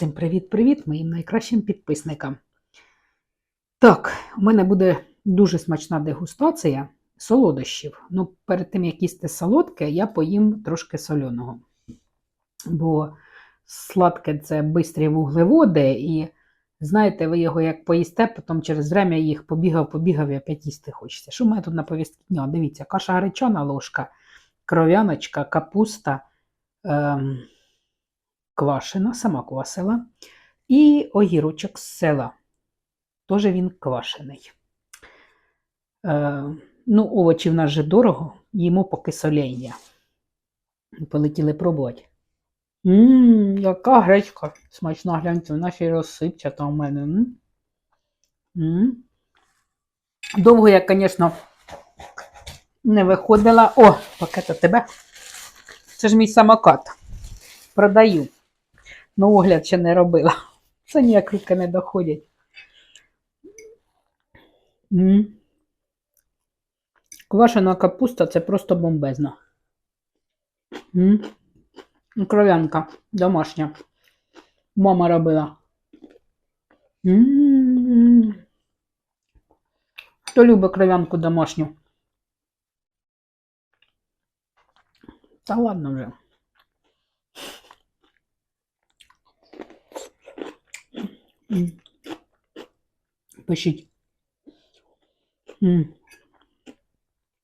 Всім привіт-привіт моїм найкращим підписникам. Так, у мене буде дуже смачна дегустація солодощів. Ну, перед тим, як їсти солодке, я поїм трошки соляного. Бо сладке це бистрі вуглеводи, і знаєте, ви його як поїсте, потім через время їх побігав, побігав і опять їсти хочеться. Що в мене тут на повістці дня? Дивіться, каша гречана ложка, кров'яночка, капуста. Ем квашена, сама квасила, і огірочок з села. Теж він квашений. Е, ну, овочі в нас же дорого, їмо поки солення. Полетіли пробувати. Ммм, яка гречка смачна, гляньте, вона ще й розсипчата у мене. М? М? Довго я, звісно, не виходила. О, пакет у тебе. Це ж мій самокат. Продаю. Ну, огляд ще не робила. Це ніяк руки не доходять. М. Квашена капуста це просто бомбезно. М. Кров'янка домашня. Мама робила. М. Хто любить кров'янку домашню? Та ладно вже. Пишіть.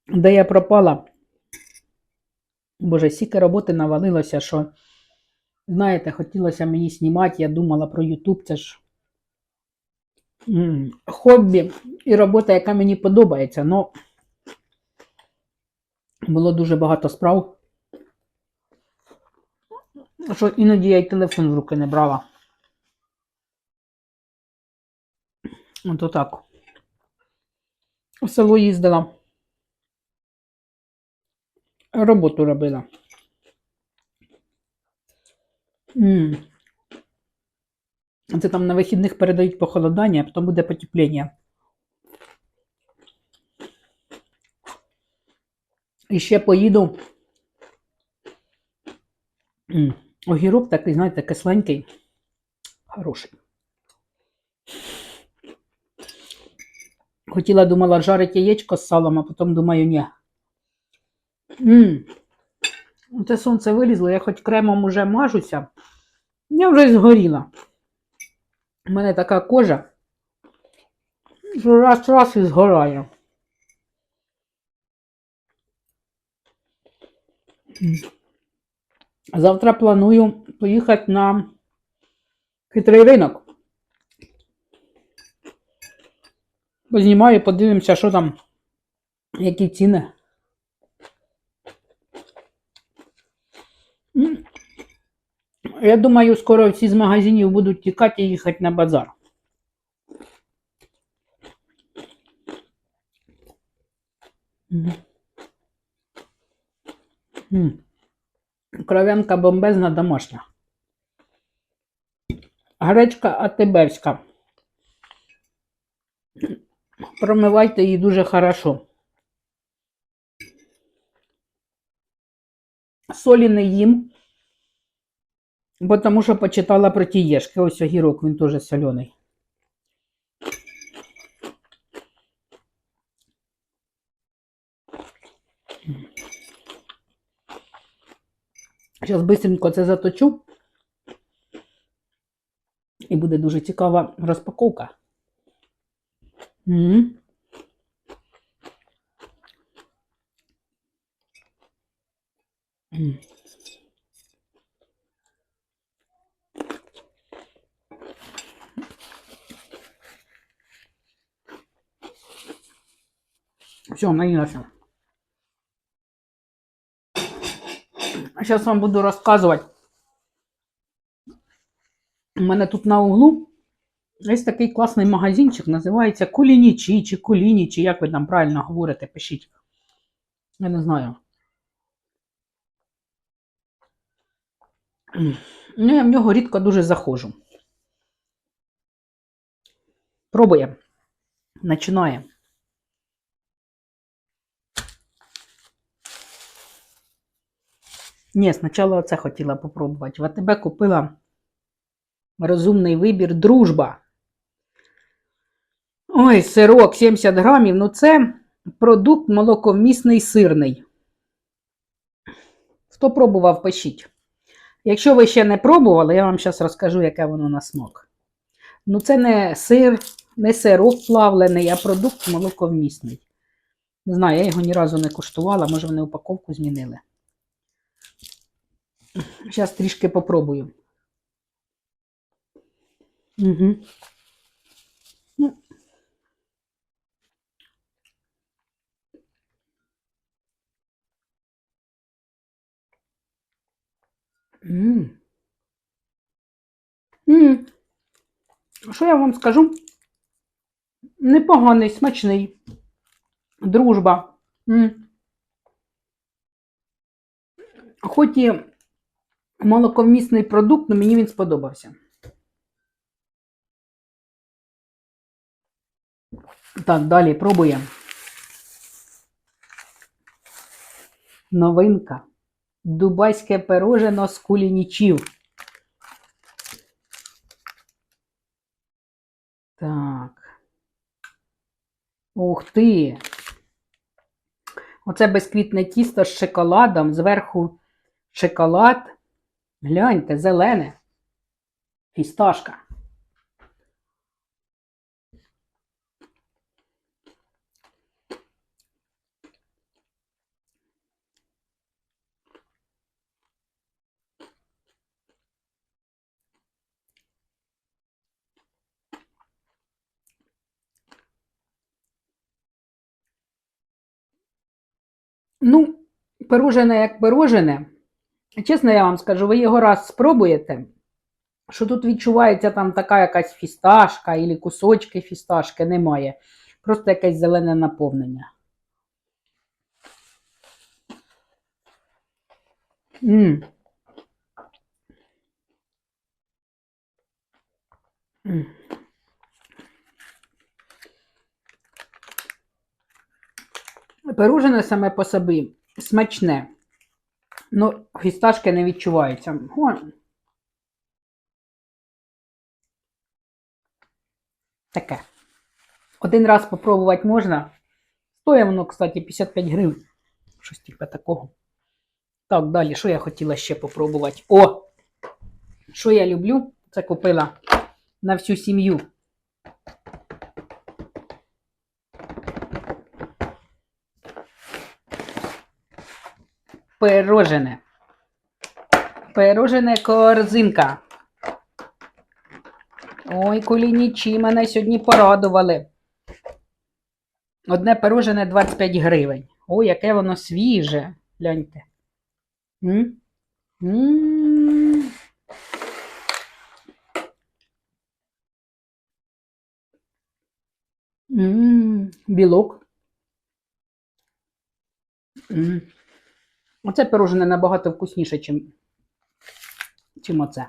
Де я пропала? Боже, стільки роботи навалилося, що, знаєте, хотілося мені знімати, я думала про Ютуб, це ж хобі і робота, яка мені подобається, але було дуже багато справ, що іноді я й телефон в руки не брала. От отак. В село їздила. Роботу робила. М. Це там на вихідних передають похолодання, а потім буде потепління. І ще поїду. М. Огірок такий, знаєте, кисленький. Хороший. Хотіла, думала, жарити яєчко з салом, а потім думаю, ні. Ммм. Це сонце вилізло, я хоч кремом уже мажуся. Я вже згоріла. У мене така кожа, що раз-раз і згорає. Завтра планую поїхати на хитрий ринок. Познімаю, подивимося, що там, які ціни. Я думаю, скоро всі з магазинів будуть тікати і їхати на базар. Кров'янка бомбезна домашня. Гречка атебевська. Промивайте її дуже хорошо. Солі не їм, бо тому що почитала про ті єшки. Ось огірок, він теж соляний. Зараз бистренько це заточу. І буде дуже цікава розпаковка. М. М. Все, наїлася. А зараз вам буду розказувати. У мене тут на углу Є такий класний магазинчик, називається Кулінічі чи Куліні, чи як ви там правильно говорите, пишіть. Я не знаю. Ну, я в нього рідко дуже заходжу. Пробуємо. Починаємо. Ні, спочатку оце хотіла попробувати. В АТБ купила Розумний вибір, дружба. Ой, сирок 70 грамів. Ну, це продукт молоковмісний сирний. Хто пробував, пишіть. Якщо ви ще не пробували, я вам зараз розкажу, яке воно на смак. Ну, це не сир, не сирок плавлений, а продукт молоковмісний. Не знаю, я його ні разу не куштувала, може вони упаковку змінили. Зараз трішки попробую. Угу. М. М. Що я вам скажу? Непоганий, смачний. Дружба. М. Хоч і молоковмісний продукт, але мені він сподобався. Так, далі пробуємо. Новинка. Дубайське пирожено з кулінічів. Так. Ух ти. Оце безквітне тісто з шоколадом, зверху шоколад. Гляньте, зелене. Фісташка. Ну, пирожене як пирожене. Чесно, я вам скажу, ви його раз спробуєте, що тут відчувається там така якась фісташка або кусочки фісташки, немає. Просто якесь зелене наповнення. М. М. Пирожене саме по собі смачне. Ну, фісташки не відчуваються. О. Таке. Один раз попробувати можна. Стоїть воно, кстати, 55 гривень. Щось типу такого. Так, далі, що я хотіла ще попробувати? О! Що я люблю? Це купила на всю сім'ю. Пирожене. Пирожене корзинка. Ой, кулінічі мене сьогодні порадували. Одне пирожене 25 гривень. Ой, яке воно свіже. Гляньте. М? М. М, Білок. М. Оце пирожене набагато вкусніше, чим, чим оце.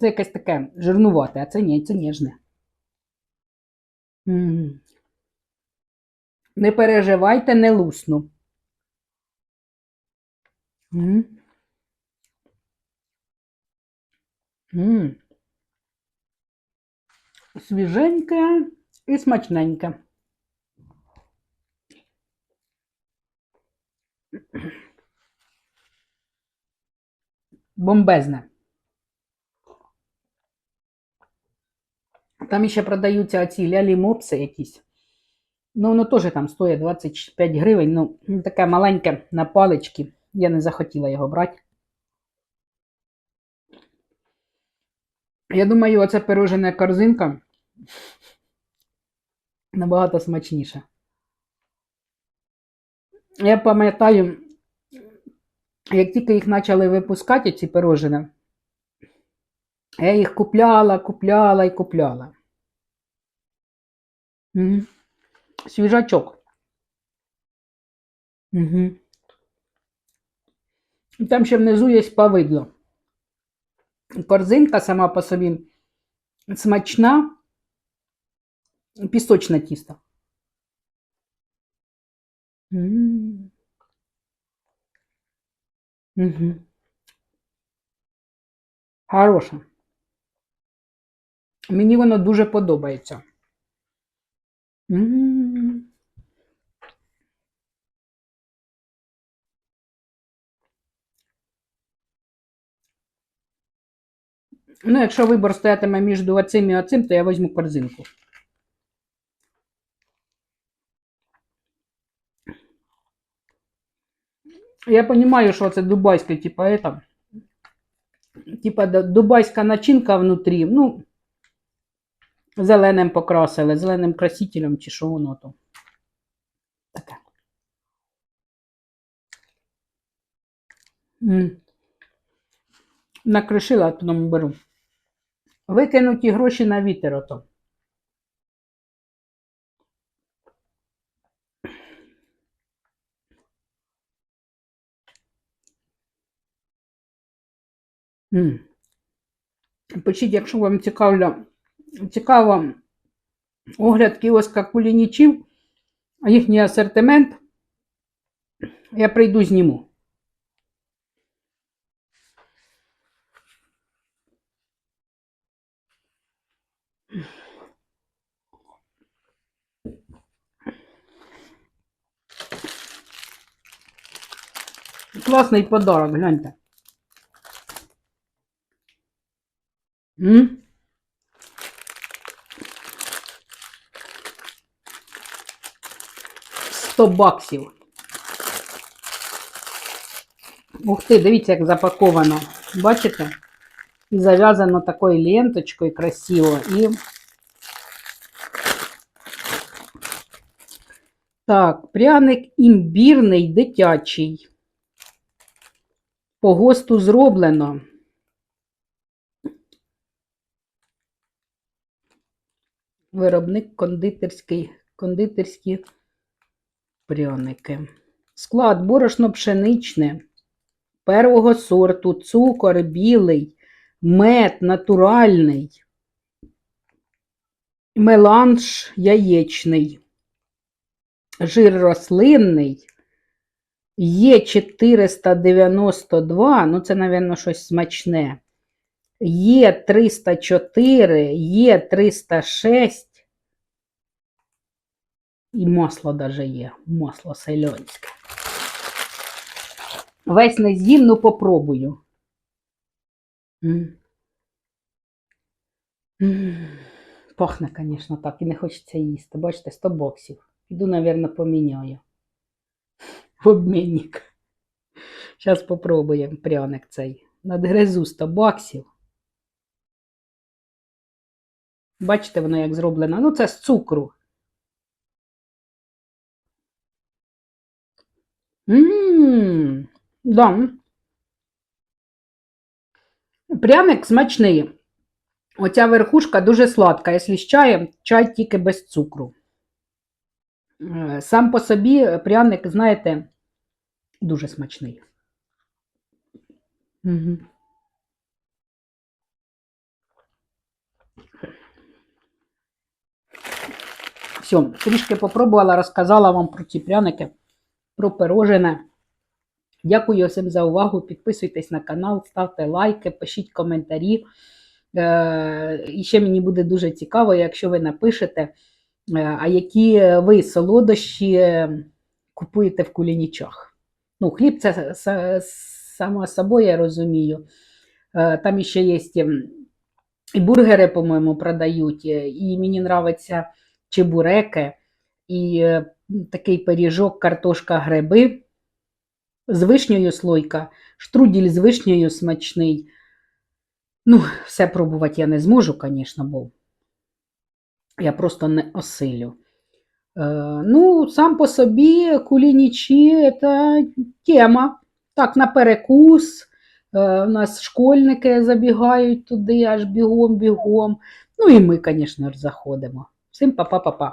Це якесь таке жирнувате, а це ні, це ніжне. М. Не переживайте, не лусну. М. М. Свіженьке і смачненьке. Бомбезне. Там ще продаються оці лялі-мопси якісь. Ну, воно теж там стоїть 25 гривень. Ну, таке маленьке на палички. Я не захотіла його брати. Я думаю, оце пирожена корзинка набагато смачніша. Я пам'ятаю, як тільки їх почали випускати, ці пирожини, я їх купляла, купляла і купляла. Угу. Свіжачок. Угу. Там ще внизу є повидло. Корзинка сама по собі смачна, пісочне тісто. Угу. Хороша. Мені воно дуже подобається. Ну, якщо вибор стоятиме між оцим і оцим, то я візьму корзинку. Я розумію, що це дубайське, типа это, типа дубайська начинка внутрі, ну, зеленим покрасили, зеленим красителем чи що воно то. Таке. Накришила, а потім беру. Викинуті гроші на вітер ото. Пишіть, якщо вам цікаво, цікаво огляд кіоска кулінічів, їхній асортимент, я прийду зніму. Класний подарок, гляньте. М? Сто баксів. Ух ти, дивіться, як запаковано. Бачите? І зав'язано такою ленточкою красиво. І так, пряник імбірний дитячий. По ГОСТу зроблено. Виробник кондитерський, кондитерські пряники. Склад борошно пшеничне, первого сорту, цукор білий, мед натуральний, меланж яєчний, жир рослинний, є 492, ну це, мабуть, щось смачне. Є 304, є 306. І масло даже є, масло селянське. Весь не з'їм, ну попробую. Пахне, звісно, так, і не хочеться їсти. Бачите, 100 боксів. Піду, мабуть, поміняю. В обмінник. Зараз попробуємо пряник цей. Надгризу 100 баксів. Бачите, воно як зроблено. Ну, це з цукру. Да. Пряник смачний. Оця верхушка дуже сладка. Якщо з чаєм, чай тільки без цукру. Е, Сам по собі пряник, знаєте, дуже смачний. Угу. Все, трішки попробувала, розказала вам про ці пряники, про пирожене. Дякую всім за увагу. Підписуйтесь на канал, ставте лайки, пишіть коментарі. Е, І ще мені буде дуже цікаво, якщо ви напишете, е, а які ви солодощі купуєте в кулінічах. Ну, хліб це само собою, я розумію. Е, Там ще є і бургери, по-моєму, продають. І мені подобаються чебуреки, і е, такий пиріжок, картошка, гриби з вишнею слойка, штрудель з вишнею смачний. Ну, все пробувати я не зможу, звісно, бо я просто не осилю. Е, ну, сам по собі кулінічі це тема. Так, на перекус. Е, у нас школьники забігають туди, аж бігом-бігом. Ну і ми, звісно заходимо. Всім па-па-па-па.